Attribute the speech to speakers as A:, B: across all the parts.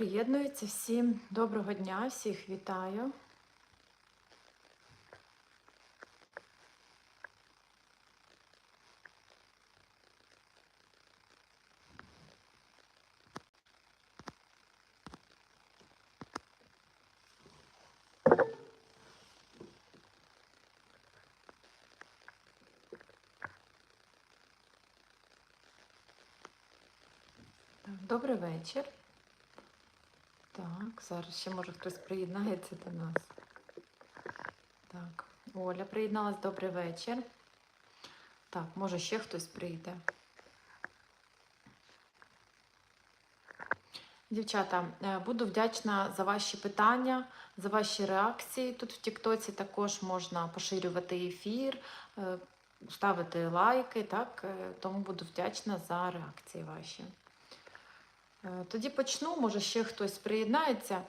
A: приєднуються. Всім доброго дня, всіх вітаю. Добрий вечір. Зараз ще може хтось приєднається до нас. Так, Оля приєдналась, добрий вечір. Так, може ще хтось прийде. Дівчата, е, буду вдячна за ваші питання, за ваші реакції. Тут в Тіктоці також можна поширювати ефір, е, ставити лайки, так? Е, Тому буду вдячна за реакції ваші. Е, Тоді почну, може ще хтось приєднається. Е,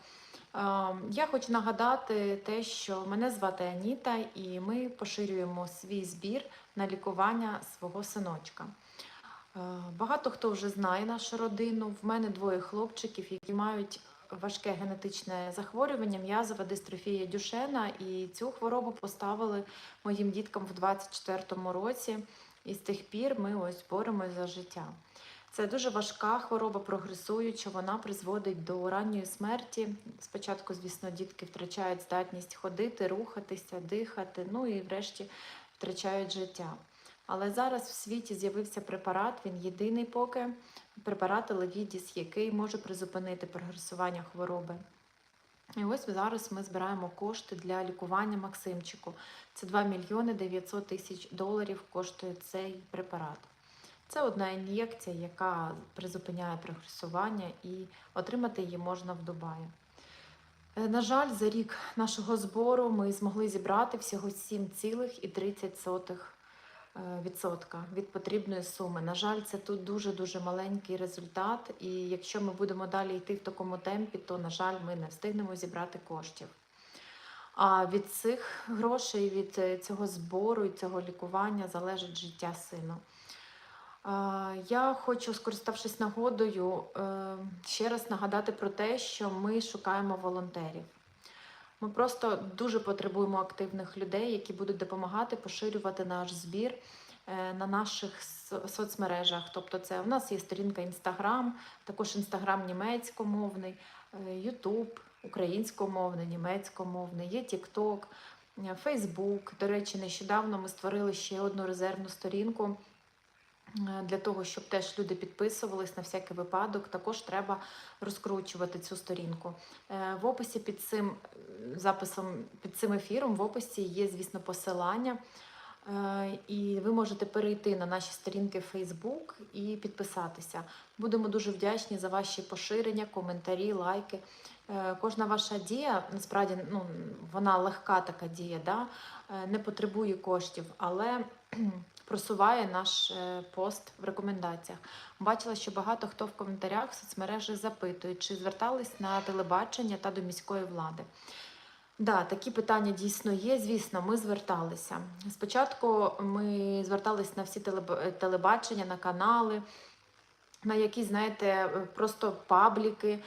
A: Я хочу нагадати те, що мене звати Аніта, і ми поширюємо свій збір на лікування свого синочка. Е, Багато хто вже знає нашу родину. В мене двоє хлопчиків, які мають важке генетичне захворювання, м'язова дистрофія Дюшена. І цю хворобу поставили моїм діткам в 24-му році. І з тих пір ми ось боремось за життя. Це дуже важка хвороба, прогресуюча. Вона призводить до ранньої смерті. Спочатку, звісно, дітки втрачають здатність ходити, рухатися, дихати, ну і врешті втрачають життя. Але зараз в світі з'явився препарат, він єдиний поки препарат Левідіс, який може призупинити прогресування хвороби. І ось зараз ми збираємо кошти для лікування Максимчику. Це 2 мільйони 900 тисяч доларів коштує цей препарат. Це одна ін'єкція, яка призупиняє прогресування, і отримати її можна в Дубаї. Е, На жаль, за рік нашого збору ми змогли зібрати всього 7,30% е, від потрібної суми. На жаль, це тут дуже-дуже маленький результат, і якщо ми будемо далі йти в такому темпі, то, на жаль, ми не встигнемо зібрати коштів. А від цих грошей, від е, цього збору і цього лікування залежить життя сина. Я хочу, скориставшись нагодою, е, ще раз нагадати про те, що ми шукаємо волонтерів. Ми просто дуже потребуємо активних людей, які будуть допомагати поширювати наш збір е, на наших соцмережах. Тобто, це у нас є сторінка Інстаграм, також Інстаграм німецькомовний, Ютуб українськомовний, німецькомовний, є Тікток, Фейсбук. До речі, нещодавно ми створили ще одну резервну сторінку. Е, Для того, щоб теж люди підписувались на всякий випадок, також треба розкручувати цю сторінку. Е, В описі під цим е, записом, під цим ефіром, в описі є, звісно, посилання. І ви можете перейти на наші сторінки Facebook і підписатися. Будемо дуже вдячні за ваші поширення, коментарі, лайки. Кожна ваша дія, насправді, ну, вона легка така дія, да? не потребує коштів, але просуває наш е, пост в рекомендаціях. Бачила, що багато хто в коментарях в соцмережах запитує, чи звертались на телебачення та до міської влади. Да, такі питання дійсно є. Звісно, ми зверталися. Спочатку ми звертались на всі телебачення, на канали, на які, знаєте, просто пабліки,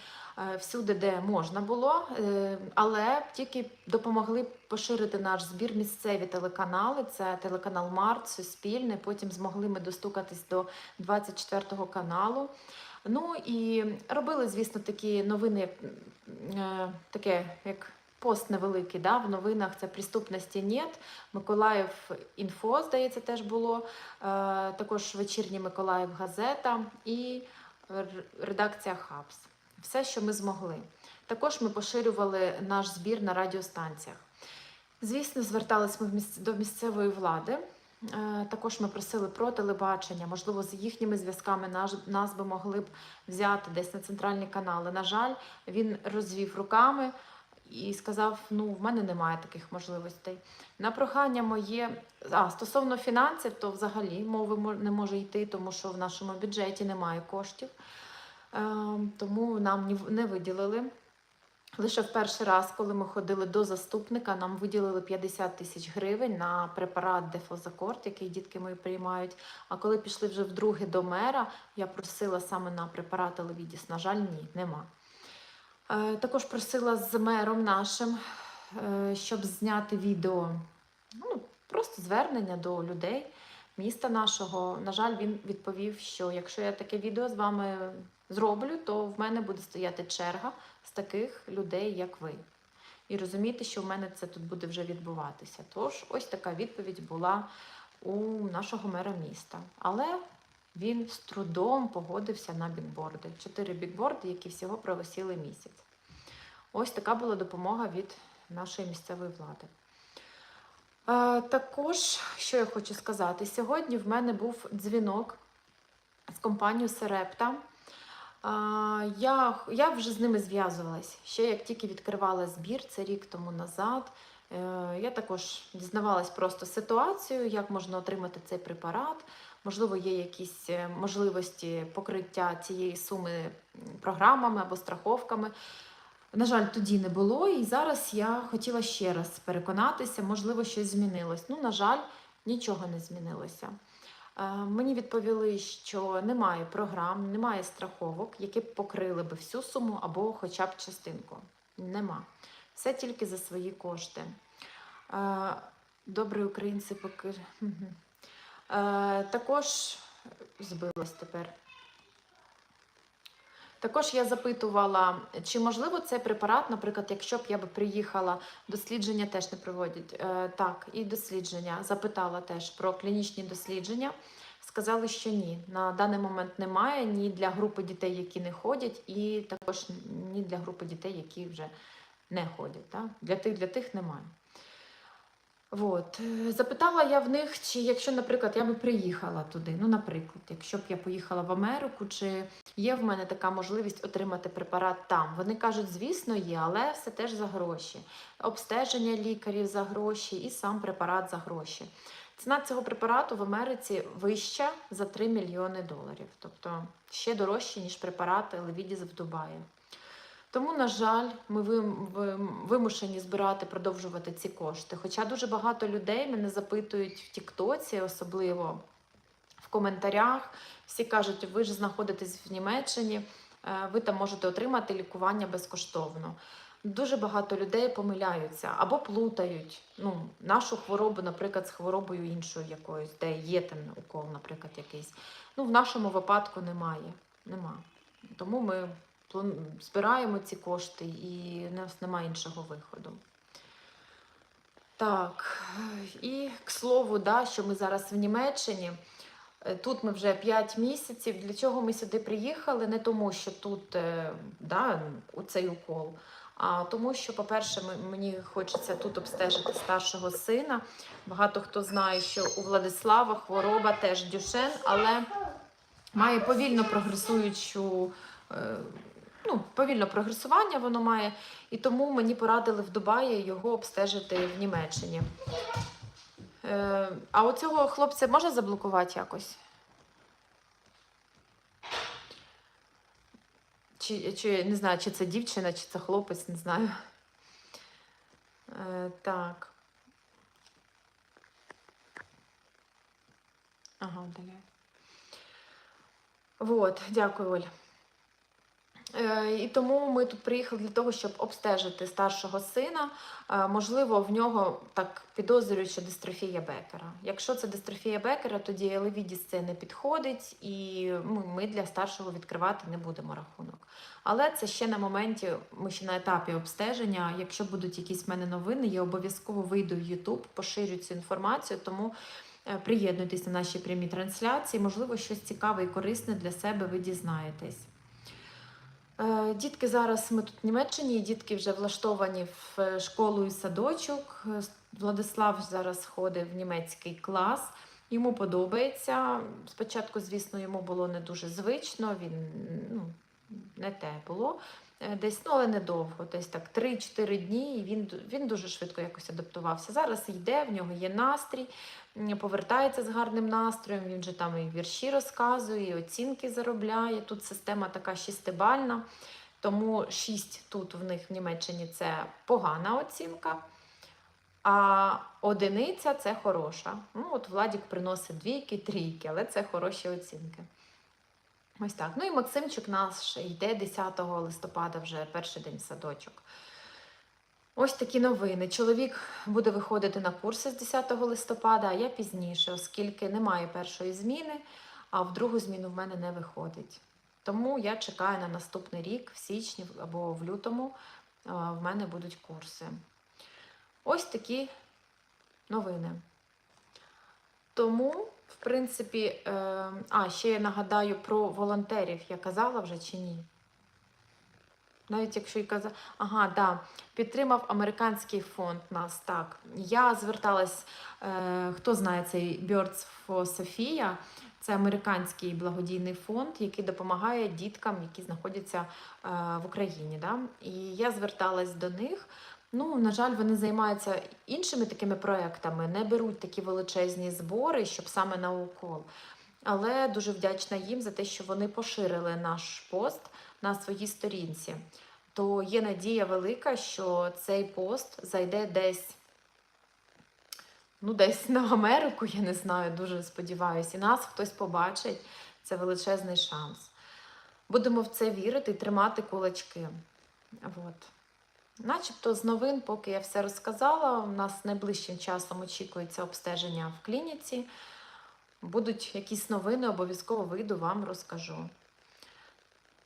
A: е, всюди, де можна було, е, але тільки допомогли поширити наш збір місцеві телеканали. Це телеканал Март, Суспільне. Потім змогли ми достукатись до 24 каналу. Ну і робили, звісно, такі новини, е, таке, як пост невеликий, да, в новинах це приступності нет. Миколаїв інфо, здається, теж було. Е, також вечірній Миколаїв газета і редакція Хабс. Все, що ми змогли. Також ми поширювали наш збір на радіостанціях. Звісно, звертались ми до місцевої влади. Е, Також ми просили про телебачення, можливо, з їхніми зв'язками наш, нас би могли б взяти десь на центральні канали. На жаль, він розвів руками і сказав: ну, в мене немає таких можливостей. На прохання моє, а стосовно фінансів, то взагалі мови не може йти, тому що в нашому бюджеті немає коштів. Е, Тому нам не виділили. Лише в перший раз, коли ми ходили до заступника, нам виділили 50 тисяч гривень на препарат Дефозакорд, який дітки мої приймають. А коли пішли вже вдруге до мера, я просила саме на препарат Левідіс. На жаль, ні, нема. Е, Також просила з мером нашим, е, щоб зняти відео. Ну, просто звернення до людей міста нашого. На жаль, він відповів, що якщо я таке відео з вами зроблю, то в мене буде стояти черга з таких людей, як ви. І розуміти, що в мене це тут буде вже відбуватися. Тож, ось така відповідь була у нашого мера міста. Але він з трудом погодився на бікборди. Чотири бікборди, які всього провисіли місяць. Ось така була допомога від нашої місцевої влади. Е, також, що я хочу сказати, сьогодні в мене був дзвінок з компанією Серепта. Я, я вже з ними зв'язувалась. Ще як тільки відкривала збір, це рік тому назад. Е, я також дізнавалась просто ситуацію, як можна отримати цей препарат. Можливо, є якісь е, можливості покриття цієї суми програмами або страховками. На жаль, тоді не було, і зараз я хотіла ще раз переконатися, можливо, щось змінилось. Ну, на жаль, нічого не змінилося. Мені відповіли, що немає програм, немає страховок, які б покрили би всю суму або хоча б частинку. Нема. Все тільки за свої кошти. Добрі українці поки. Також збилась тепер. Також я запитувала, чи можливо цей препарат, наприклад, якщо б я би приїхала, дослідження теж не проводять. Е, так, і дослідження. Запитала теж про клінічні дослідження. Сказали, що ні. На даний момент немає ні для групи дітей, які не ходять, і також ні для групи дітей, які вже не ходять. Так? Для тих, для тих немає. От. Запитала я в них, чи якщо, наприклад, я би приїхала туди, ну, наприклад, якщо б я поїхала в Америку, чи є в мене така можливість отримати препарат там. Вони кажуть, звісно, є, але все теж за гроші. Обстеження лікарів за гроші і сам препарат за гроші. Ціна цього препарату в Америці вища за 3 мільйони доларів, тобто ще дорожче, ніж препарати Левідіс в Дубаї. Тому, на жаль, ми вим- вим- вимушені збирати, продовжувати ці кошти. Хоча дуже багато людей мене запитують в Тіктоці, особливо в коментарях. Всі кажуть, ви ж знаходитесь в Німеччині, е, ви там можете отримати лікування безкоштовно. Дуже багато людей помиляються або плутають ну, нашу хворобу, наприклад, з хворобою іншою якоюсь, де є там укол, наприклад, якийсь. Ну, в нашому випадку немає. Нема. Тому ми план- збираємо ці кошти і в нас немає іншого виходу. Так, і к слову, да, що ми зараз в Німеччині. Е, Тут ми вже 5 місяців. Для чого ми сюди приїхали? Не тому, що тут е, да, у цей укол, а тому, що, по-перше, мені хочеться тут обстежити старшого сина. Багато хто знає, що у Владислава хвороба теж дюшен, але має повільно прогресуючу. Ну, повільно прогресування воно має, і тому мені порадили в Дубаї його обстежити в Німеччині. Е, а оцього хлопця можна заблокувати якось? Чи, чи не знаю, чи це дівчина, чи це хлопець, не знаю. Е, так. Ага, удаляю. Вот, дякую, Оль. Е, І тому ми тут приїхали для того, щоб обстежити старшого сина. Е, Можливо, в нього так підозрюють, що дистрофія Бекера. Якщо це дистрофія Бекера, тоді Елевідіс це не підходить, і ну, ми для старшого відкривати не будемо рахунок. Але це ще на моменті, ми ще на етапі обстеження. Якщо будуть якісь в мене новини, я обов'язково вийду в YouTube, поширю цю інформацію. Тому е, приєднуйтесь на наші прямі трансляції. Можливо, щось цікаве і корисне для себе ви дізнаєтесь. Е, Дітки зараз ми тут в Німеччині, дітки вже влаштовані в е, школу і садочок. Е, Владислав зараз ходить в німецький клас. Йому подобається. Спочатку, звісно, йому було не дуже звично, він ну, не те було. Е, Десь, ну, але недовго, десь так 3-4 дні, і він, він дуже швидко якось адаптувався. Зараз йде, в нього є настрій, повертається з гарним настроєм, він же там і вірші розказує, і оцінки заробляє. Тут система така шістибальна, тому 6 тут в них в Німеччині це погана оцінка, а одиниця це хороша. Ну, от Владік приносить двійки, трійки, але це хороші оцінки. Ось так. Ну і Максимчик наш йде 10 листопада, вже перший день в садочок. Ось такі новини. Чоловік буде виходити на курси з 10 листопада, а я пізніше, оскільки немає першої зміни, а в другу зміну в мене не виходить. Тому я чекаю на наступний рік, в січні або в лютому в мене будуть курси. Ось такі новини. Тому, в принципі, е, а ще я нагадаю про волонтерів. Я казала вже чи ні? Навіть якщо і казала, ага, да, підтримав американський фонд нас. Так, я зверталась, е, хто знає цей Birds for Sophia, це американський благодійний фонд, який допомагає діткам, які знаходяться е, в Україні. Да? І я зверталась до них. Ну, на жаль, вони займаються іншими такими проектами, не беруть такі величезні збори, щоб саме на укол. Але дуже вдячна їм за те, що вони поширили наш пост на своїй сторінці. То є надія велика, що цей пост зайде десь, ну, десь на Америку, я не знаю, дуже сподіваюся. І нас хтось побачить. Це величезний шанс. Будемо в це вірити і тримати кулачки. От. Начебто з новин, поки я все розказала, у нас найближчим часом очікується обстеження в клініці. Будуть якісь новини, обов'язково вийду, вам розкажу.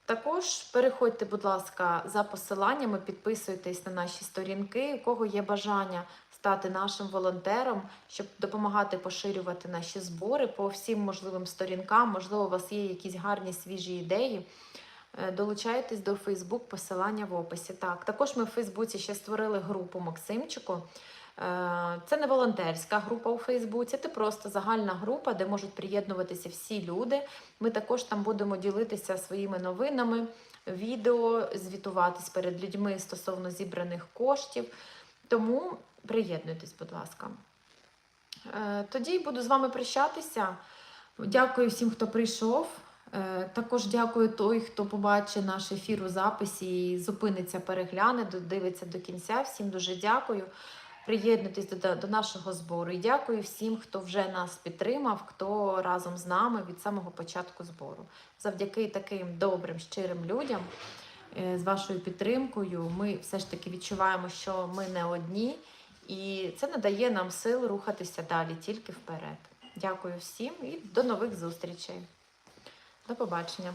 A: Також переходьте, будь ласка, за посиланнями, підписуйтесь на наші сторінки, у кого є бажання стати нашим волонтером, щоб допомагати поширювати наші збори по всім можливим сторінкам. Можливо, у вас є якісь гарні свіжі ідеї. Е, Долучайтесь до Фейсбук, посилання в описі. Так, також ми в Фейсбуці ще створили групу Максимчику. Е, Це не волонтерська група у Фейсбуці, це просто загальна група, де можуть приєднуватися всі люди. Ми також там будемо ділитися своїми новинами, відео, звітуватись перед людьми стосовно зібраних коштів. Тому приєднуйтесь, будь ласка. Е, Тоді буду з вами прощатися. Дякую всім, хто прийшов. Е, Також дякую той, хто побачить наш ефір у записі і зупиниться, перегляне, додивиться до кінця. Всім дуже дякую. Приєднуйтесь до, до нашого збору. І дякую всім, хто вже нас підтримав, хто разом з нами від самого початку збору. Завдяки таким добрим, щирим людям, е, з вашою підтримкою, ми все ж таки відчуваємо, що ми не одні, і це надає нам сил рухатися далі, тільки вперед. Дякую всім і до нових зустрічей. До побачення.